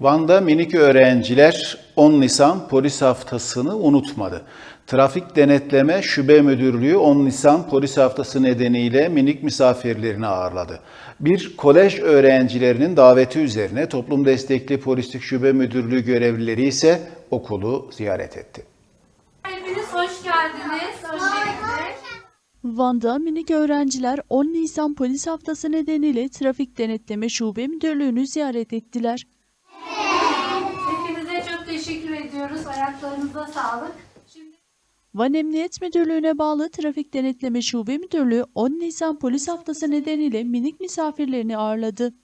Van'da minik öğrenciler 10 Nisan polis haftasını unutmadı. Trafik Denetleme Şube Müdürlüğü 10 Nisan polis haftası nedeniyle minik misafirlerini ağırladı. Bir kolej öğrencilerinin daveti üzerine Toplum Destekli Polislik Şube Müdürlüğü görevlileri ise okulu ziyaret etti. Hepiniz hoş geldiniz. Öncelikle Van'da minik öğrenciler 10 Nisan Polis Haftası nedeniyle Trafik Denetleme Şube Müdürlüğü'nü ziyaret ettiler. Teşekkür ediyoruz. Ayaklarınıza sağlık. Şimdi Van Emniyet Müdürlüğü'ne bağlı Trafik Denetleme Şube Müdürlüğü 10 Nisan Polis Haftası nedeniyle minik misafirlerini ağırladı.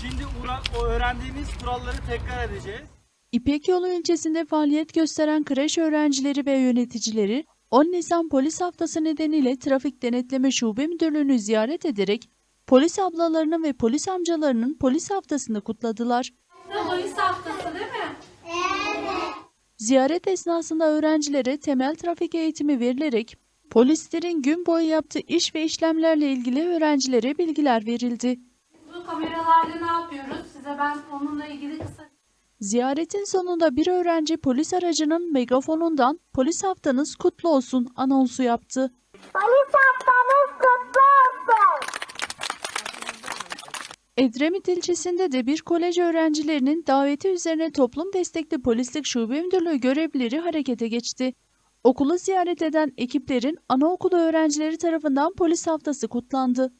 Şimdi o öğrendiğimiz kuralları tekrar edeceğiz. İpek Yolu ilçesinde faaliyet gösteren kreş öğrencileri ve yöneticileri 10 Nisan Polis Haftası nedeniyle Trafik Denetleme Şube Müdürlüğü'nü ziyaret ederek polis ablalarının ve polis amcalarının polis haftasını kutladılar. de polis haftası değil mi? Ziyaret esnasında öğrencilere temel trafik eğitimi verilerek polislerin gün boyu yaptığı iş ve işlemlerle ilgili öğrencilere bilgiler verildi. Bu kameralarla ne yapıyoruz? Size ben onunla ilgili kısa Ziyaretin sonunda bir öğrenci polis aracının megafonundan polis haftanız kutlu olsun anonsu yaptı. Polis haftanız kutlu olsun. Edremit ilçesinde de bir kolej öğrencilerinin daveti üzerine toplum destekli polislik şube müdürlüğü görevlileri harekete geçti. Okulu ziyaret eden ekiplerin anaokulu öğrencileri tarafından polis haftası kutlandı.